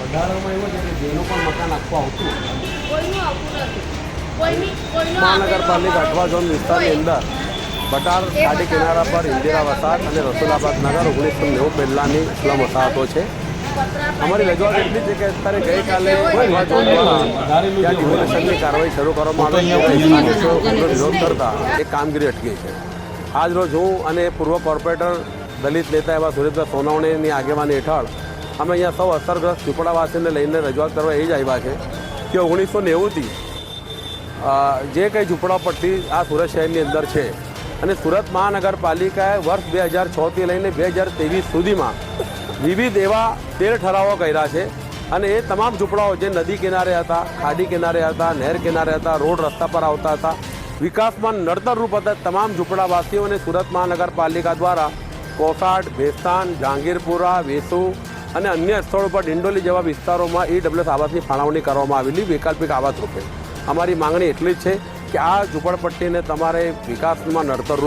વધારામાં એવું છે કે જેનું પણ મકાન આપવા આવતું કોઈનું આવતું નથી. કોઈની કોઈનો મહાનગરપાલિકા અઠવા ઝોન વિસ્તારની અંદર બટાર ખાડી કિનારા પર ઇન્દિરા વસાહત અને રસુલાબાદ નગર ઓગણીસો નેવું પહેલાંની સ્લમ વસાહતો છે. અમારી રજૂઆત એટલી છે કે અત્યારે ગઈકાલે ત્યાં ડિમોલેશનની કાર્યવાહી શરૂ કરવામાં આવી. છે વિરોધ કરતા એ કામગીરી અટકી છે. આજ રોજ હું અને પૂર્વ કોર્પોરેટર દલિત નેતા એવા સુરેશભાઈ સોનાવણીની આગેવાની હેઠળ અમે અહીંયા સૌ અસરગ્રસ્ત ઝૂંપડાવાસીને લઈને રજૂઆત કરવા એ જ આવ્યા છે કે ઓગણીસો નેવુંથી જે કંઈ ઝૂંપડાપટ્ટી આ સુરત શહેરની અંદર છે અને સુરત મહાનગરપાલિકાએ વર્ષ બે હજાર છથી લઈને બે હજાર ત્રેવીસ સુધીમાં વિવિધ એવા તેર ઠરાવો કર્યા છે અને એ તમામ ઝૂંપડાઓ જે નદી કિનારે હતા, ખાડી કિનારે હતા, નહેર કિનારે હતા, રોડ રસ્તા પર આવતા હતા વિકાસમાં નડતરરૂપ હતા તમામ ઝૂંપડાવાસીઓને સુરત મહાનગરપાલિકા દ્વારા કોસાડ, ભેસ્તાન જહાંગીરપુરા વેસુ અને અન્ય સ્થળો પર ડિંડોલી જેવા વિસ્તારોમાં ઈડબ્લ્યુએસ આવાસની ફાળવણી કરવામાં આવેલી વૈકલ્પિક આવાસ રૂપે. અમારી માંગણી એટલી જ છે કે આ ઝૂંપડપટ્ટીને તમારે વિકાસમાં નડતરરૂપ